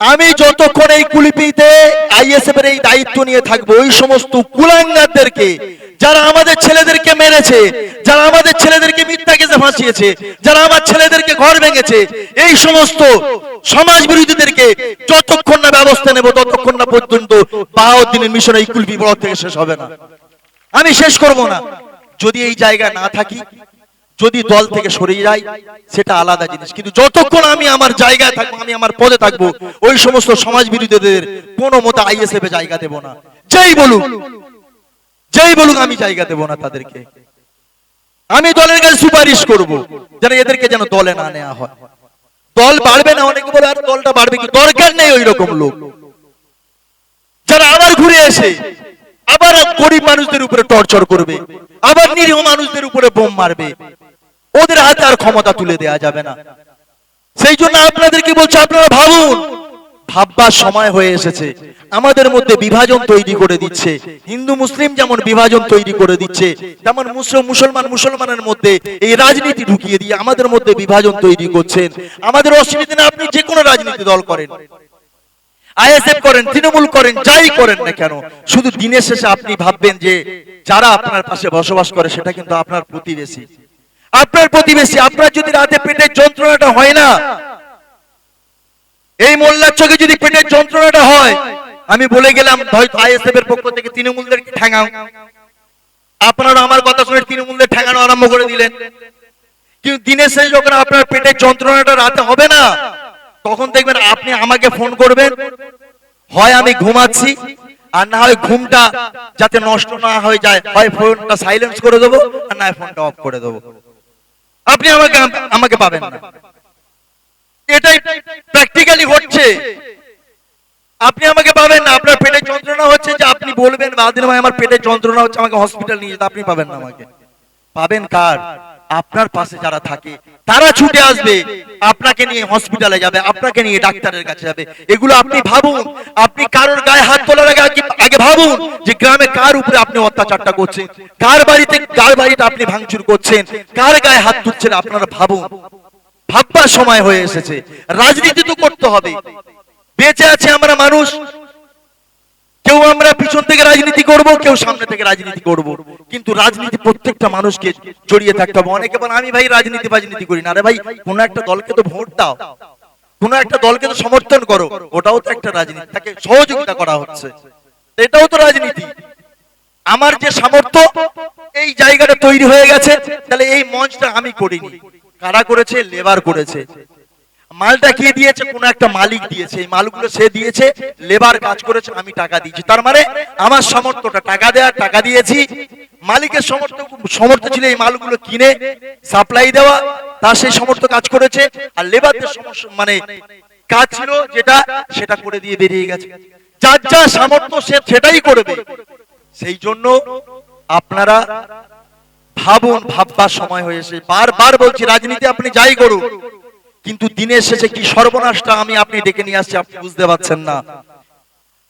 আমি যতক্ষণ এই কুলিপিতে আইএসএফ এর এই দায়িত্ব নিয়ে থাকব, ওই সমস্ত কুলাঙ্গারদেরকে, যারা আমাদের ছেলেদেরকে মেরেছে, যারা আমাদের ছেলেদেরকে মিথ্যা কেসে ফাঁসিয়েছে, যারা আমার ছেলেদেরকে ঘর ভেঙেছে, এই সমস্ত সমাজ বিরোধীদেরকে যতক্ষণ না ব্যবস্থা নেব, ততক্ষণ না পর্যন্ত বাহাউদ্দিনের মিশন এই কুলপি বড় থেকে শেষ হবে না। আমি শেষ করব না। যদি এই জায়গা না থাকি যদি দল থেকে সরে যাই, সেটা আলাদা জিনিস। কিন্তু যতক্ষণ আমি আমার জায়গায় থাকব, আমি আমার পদে থাকব, ওই সমস্ত সমাজ বিরোধীদের কোনো মতো আইএসএফ এ জায়গা দেব না। যেই বলুক যেই বলুক আমি জায়গা দেব না তাদেরকে। আমি দলের কাছে সুপারিশ করব, যেন এদেরকে যেন দলে না নেওয়া হয়। দল বাড়বে না, অনেকে বলে, আর দলটা বাড়বে কি? দরকার নেই ওই রকম লোক। যারা আবার ঘুরে এসে, আবার গরিব মানুষদের উপরে টর্চার করবে, আবার নিরীহ মানুষদের উপরে বোম মারবে ওদের হাতে আর ক্ষমতা তুলে দেয়া যাবে না। সেই জন্য আপনাদেরকে বলছি আপনারা ভাবুন? ভাববার সময় হয়ে এসেছে। আমাদের মধ্যে বিভাজন তৈরি করে দিচ্ছে। হিন্দু, মুসলিম যেমন বিভাজন তৈরি করে দিচ্ছে, তেমন মুসলিম মুসলমান, মুসলমানের মধ্যে এই রাজনীতি ঢুকিয়ে দিয়ে আমাদের মধ্যে বিভাজন তৈরি করছেন। আমাদের অসুবিধা না আপনি যে কোনো রাজনীতি দল করেন। আইএসএফ করেন, তৃণমূল করেন, যাই করেন না কেন, শুধু দিনের শেষে আপনি ভাববেন যে যারা আপনার পাশে বসবাস করে, সেটা কিন্তু আপনার প্রতিবেশী। আপনার প্রতিবেশী, আপনার যদি রাতে পেটের যন্ত্রণাটা হয় না, এই মোল্লার চোখে যদি পেটের যন্ত্রণাটা হয়, আমি বলে গেলাম হয়তো আইএসএফ এর পক্ষ থেকে তৃণমূলদেরকে ঠ্যাঙাও আপনারা আমার কথা শুনে তৃণমূলদের ঠ্যাঙানো আরম্ভ করে দিলেন। কিন্তু দিনের শেষে যখন আপনার পেটের যন্ত্রণাটা রাতে হবে না, তখন দেখবেন আপনি আমাকে ফোন করবেন। হয় আমি ঘুমাচ্ছি, আর না হয় ঘুমটা যাতে নষ্ট না হয়ে যায়। হয় ফোনটা সাইলেন্স করে দেবো, আর না ফোনটা অফ করে দেবো। আপনি আমাকে আমাকে পাবেন না। এটাই প্র্যাকটিক্যালি হচ্ছে। আপনি আমাকে পাবেন না। আপনার পেটে যন্ত্রণা হচ্ছে যে আপনি বলবেন বাদিন ভাই, আমার পেটে যন্ত্রণা হচ্ছে, আমাকে হসপিটাল নিয়ে যেতে। আপনি পাবেন না আমাকে। পাবেন কার? আপনার পাশে যারা থাকে, তারা ছুটে আসবে, আপনাকে নিয়ে হসপিটালে যাবে, আপনাকে নিয়ে ডাক্তারের কাছে যাবে। এগুলো আপনি ভাবুন, আপনি কারোর গায়ে হাত তোলার আগে আগে- ভাবুন যে গ্রামে কার উপরে আপনি অত্যাচারটা করছেন, কার বাড়িতে কার বাড়িতে আপনি ভাঙচুর করছেন, কার গায়ে হাত তুলছেন আপনারা ভাবুন। ভাববার সময় হয়ে এসেছে। রাজনীতি তো করতে হবে। বেঁচে আছে আমরা মানুষ কেউ আমরা পিছন থেকে রাজনীতি করব, কেউ সামনে থেকে রাজনীতি করব। কিন্তু রাজনীতি প্রত্যেকটা মানুষকে জড়িয়ে থাকতে হবে। অনেকে বলে, আমি ভাই রাজনীতি বাজনীতি করি না। আরে ভাই, কোন একটা দলকে তো ভোট দাও। কোন একটা দলকে তো সমর্থন করো। ওটাও তো একটা রাজনীতি। তাকে সহযোগিতা করা হচ্ছে। এটাও তো রাজনীতি। আমার যে সামর্থ্য, এই জায়গাটা তৈরি হয়ে গেছে। তাহলে এই মঞ্চটা আমি করিনি। কারা করেছে? লেবার করেছে। মালটা কে দিয়েছে? কোন একটা মালিক দিয়েছে। এই মালগুলো সে দিয়েছে, লেবার কাজ করেছে, আমি টাকা দিয়েছি। তার মানে আমার সামর্থ্যটা, টাকা দেওয়া টাকা দিয়েছি। মালিকের সমর্থ সমর্থ ছিল এই মালগুলো কিনে, সাপ্লাই দেওয়া তার সেই সমর্থ কাজ করেছে। আর লেবারদের সমস্যা মানে কাজ ছিল যেটা, সেটা করে দিয়ে বেরিয়ে গেছে। যার যা সামর্থ্য সে সেটাই করবে। সেই জন্য আপনারা ভাবুন, ভাববার সময় হয়েছে বারবার বলছি, রাজনীতি আপনি যাই করুন। কিন্তু দিনের শেষে কি সর্বনাশটা আমি আপনি ডেকে নিয়ে আসছি আপনি বুঝতে পারছেন না।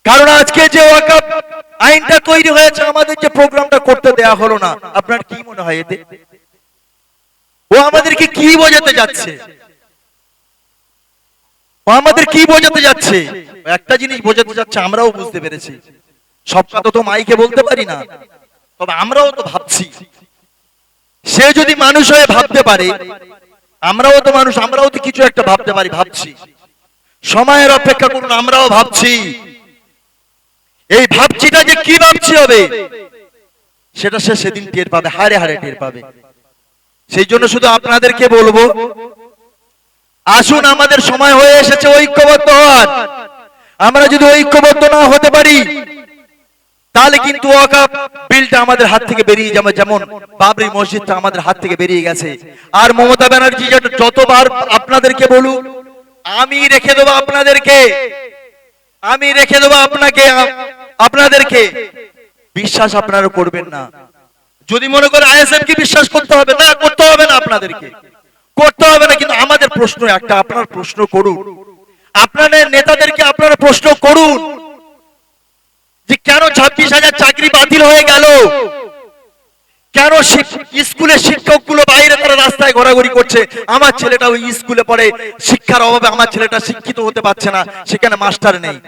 কারণ আজকে যে ওয়াকাপ আইনটা তৈরি হয়েছে, আমাদের যে প্রোগ্রামটা করতে দেয়া হলো না, আপনার কি মনে হয় এতে? ও আমাদেরকে কি বোঝাতে যাচ্ছে? আমাদের কি বোঝাতে যাচ্ছে? একটা জিনিস বোঝাতে যাচ্ছে, আমরাও বুঝতে পেরেছি। সব কথা তো মাইকে বলতে পারি না, তবে আমরাও তো ভাবছি। সে যদি মানুষ হয়ে ভাবতে পারে আমরাও তো মানুষ, আমরাও তো কিছু একটা ভাবতে পারি, ভাবছি। সময়ের অপেক্ষা করুন, আমরাও ভাবছি। এই ভাবছিটা যে কি ভাবছি হবে? সেটা সে সেদিন টের পাবে হারে হারে টের পাবে। সেই জন্য শুধু আপনাদেরকে বলব, আসুন, আমাদের সময় হয়ে এসেছে ঐক্যবদ্ধ হওয়ার। আমরা যদি ঐক্যবদ্ধ না হতে পারি তাহলে কিন্তু ওয়াকাফ বিলটা আমাদের হাত থেকে বেরিয়ে যাবে যেমন বাবরি মসজিদটা আমাদের হাত থেকে বেরিয়ে গেছে। আর মমতা ব্যানার্জি যতবার আপনাদেরকে বলুক, আমি রেখে দেবো আপনাদেরকে। আমি রেখে দেবো আপনাকে, আপনাদেরকে। বিশ্বাস আপনারা করবেন না। যদি মনে করে আইএসএফ কি বিশ্বাস করতে হবে, না, করতে হবে না আপনাদেরকে। করতে হবে না, কিন্তু আমাদের প্রশ্ন একটা, আপনার প্রশ্ন করুন। আপনাদের নেতাদেরকে আপনারা প্রশ্ন করুন। যে কেন ছাব্বিশ হাজার চাকরি বাতিল হয়ে গেল? কেন শিক- স্কুলের শিক্ষকগুলো বাইরে তারা রাস্তায় ঘোরাঘুরি করছে? আমার ছেলেটা ওই স্কুলে পড়ে, শিক্ষার অভাবে আমার ছেলেটা শিক্ষিত হতে পারছে না, সেখানে মাস্টার নেই।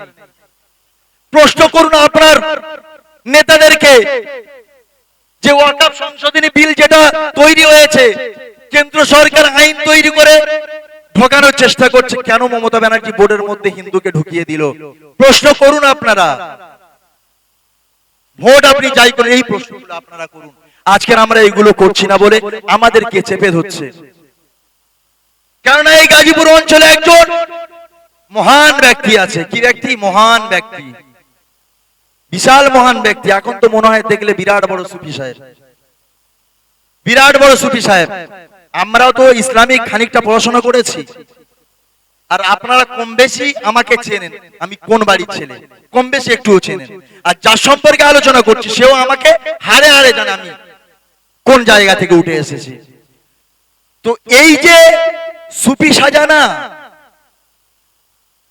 প্রশ্ন করুন আপনার নেতাদেরকে যে ওয়াকাফ সংশোধনী বিল যেটা তৈরি হয়েছে, কেন্দ্র সরকার আইন তৈরি করে ঢোকানোর চেষ্টা করছে, কেন মমতা ব্যানার্জি বোর্ডের মধ্যে হিন্দুকে ঢুকিয়ে দিল? প্রশ্ন করুন আপনারা। ভোট আপনি যাই করেন এই প্রশ্নগুলো আপনারা করুন। আজকের আমরা এইগুলো করছি না বলে আমাদেরকে চেপে ধরছে? কেননা এই গাজীপুর অঞ্চলে একজন মহান ব্যক্তি আছে। কি ব্যক্তি? মহান ব্যক্তি। বিশাল মহান ব্যক্তি। এখন তো মনে হয় দেখলে বিরাট বড় সুফি সাহেব। বিরাট বড় সুফি সাহেব। আমরাও তো ইসলামিক খানিকটা পড়াশোনা করেছি। আর আপনারা কম বেশি আমাকে চেনেন। আমি কোন বাড়ির ছেলে? কম বেশি একটুও চেনেন। আর যার সম্পর্কে আলোচনা করছি, সেও আমাকে হারে হারে জানে আমি কোন জায়গা থেকে উঠে এসেছি। তো এই যে সুপি সাজা না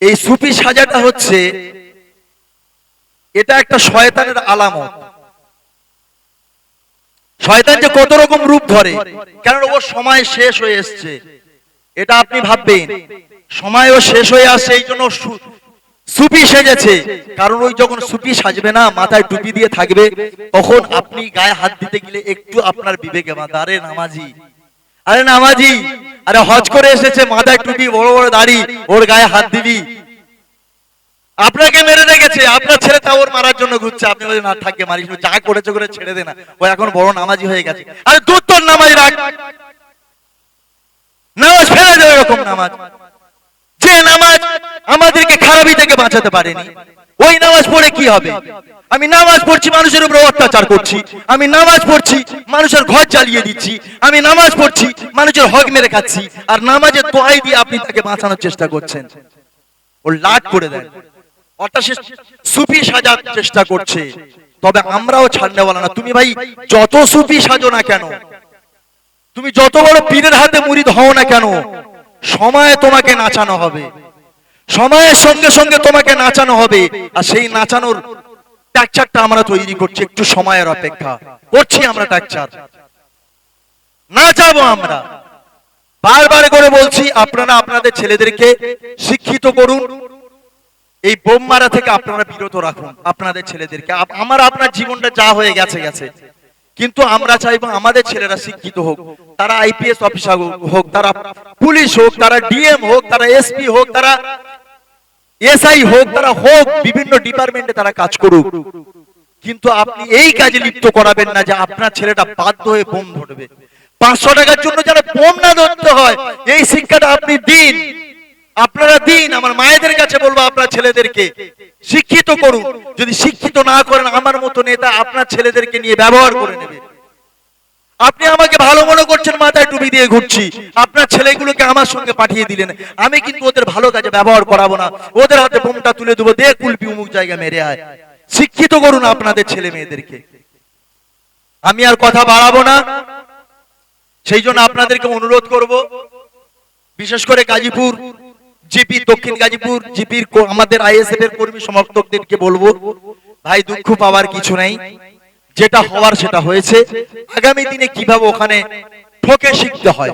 এই সুফি সাজাটা হচ্ছে, এটা একটা শয়তানের আলামত। শয়তান যে কত রকম রূপ ধরে কারণ ওর সময় শেষ হয়ে এসছে। এটা আপনি ভাববেন। সময়ও শেষ হয়ে আসছে এই জন্য সুপি সেজেছে। কারণ ওই যখন সুপি সাজবে না, মাথায় টুপি দিয়ে থাকবে, তখন আপনি গায়ে হাত দিতে গেলে একটু আপনার বিবেকে বাঁধা। আরে নামাজি আরে নামাজি, আরে হজ করে এসেছে, মাথায় টুপি, বড় বড় দাড়ি, ওর গায়ে হাত দিবি। আপনাকে মেরে রেখেছে, আপনার ছেলে তা ওর মারার জন্য ঘুরছে। আপনি বলেন, না, থাকে মারিস যা করেছে করে ছেড়ে দে না। ও এখন বড় নামাজি হয়ে গেছে। আরে দূর তোর নামাজ, রাখ। নামাজ ফেলে দেবে এরকম নামাজ। নামাজ আমাদেরকে খারাপি থেকে বাঁচাতে পারেনি। ওই নামাজ পড়ে কি হবে? আমি নামাজ পড়ছি, মানুষের উপরে অত্যাচার করছি। আমি নামাজ পড়ছি, মানুষের ঘর জ্বালিয়ে দিচ্ছি। আমি নামাজ পড়ছি, মানুষের হক মেরে খাচ্ছি। আর নামাজের দোয়াই দিয়ে আপনি তাকে বাঁচানোর চেষ্টা করছেন। ও লাট করে দেন। অর্থাৎ সে সুফি সাজার চেষ্টা করছে। তবে আমরাও ছাড়নেওয়ালা না। তুমি ভাই, যত সুফি সাজো না কেন, তুমি যত বড় পীরের হাতে মুড়িদ হও না কেন সময়ে তোমাকে নাচানো হবে। সময়ের সঙ্গে সঙ্গে তোমাকে নাচানো হবে। আর সেই নাচানোর ট্যাকচারটা আমরা তৈরি করছি একটু সময়ের অপেক্ষা। করছি আমরা ট্যাকচার নাচাবো আমরা। বারবার করে বলছি, আপনারা আপনাদের ছেলেদেরকে শিক্ষিত করুন। এই বোম মারা থেকে আপনারা বিরত রাখুন আপনাদের ছেলেদেরকে। আমার আপনার জীবনটা যা হয়ে গেছে গেছে। কিন্তু আমরা চাইব আমাদের ছেলেরা শিক্ষিত হোক, তারা আইপিএস অফিসার হোক, তারা পুলিশ হোক, তারা ডিএম হোক, তারা এসপি হোক, তারা এসআই হোক, তারা হোক, বিভিন্ন ডিপার্টমেন্টে তারা কাজ করুক। কিন্তু আপনি এই কাজে লিপ্ত করাবেন না যে আপনার ছেলেটা বাধ্য হয়ে বোম ধরবে। পাঁচশো টাকার জন্য যেন বোম না ধরতে হয়, এই শিক্ষাটা আপনি দিন। আপনারা দিন আমার মায়েদের কাছে বলব, আপনার ছেলেদেরকে শিক্ষিত করুন। যদি শিক্ষিত না করেন, আমার মতো নেতা আপনার ছেলেদেরকে নিয়ে ব্যবহার করে নেবে। আপনি আমাকে ভালো মনে করছেন, মাথায় টুপি দিয়ে ঘুরছি। আপনার ছেলেগুলোকে আমার সঙ্গে পাঠিয়ে দিলেন। আমি কিন্তু ওদের ভালো কাজে ব্যবহার করাবো না। ওদের হাতে বোমটা তুলে দেবো দে কুলপি উমুক জায়গা মেরে আয়। শিক্ষিত করুন আপনাদের ছেলে মেয়েদেরকে। আমি আর কথা বাড়াবো না। সেই জন্য আপনাদেরকে অনুরোধ করব, বিশেষ করে গাজীপুর জিপি দক্ষিণ গাজীপুর, জিপির আমাদের আইএসএফ এর কর্মী সমর্থকদেরকে বলব, ভাই, দুঃখ পাওয়ার কিছু নাই। যেটা হওয়ার সেটা হয়েছে। আগামী দিনে কীভাবে ওখানে ঠকে শিখতে হয়?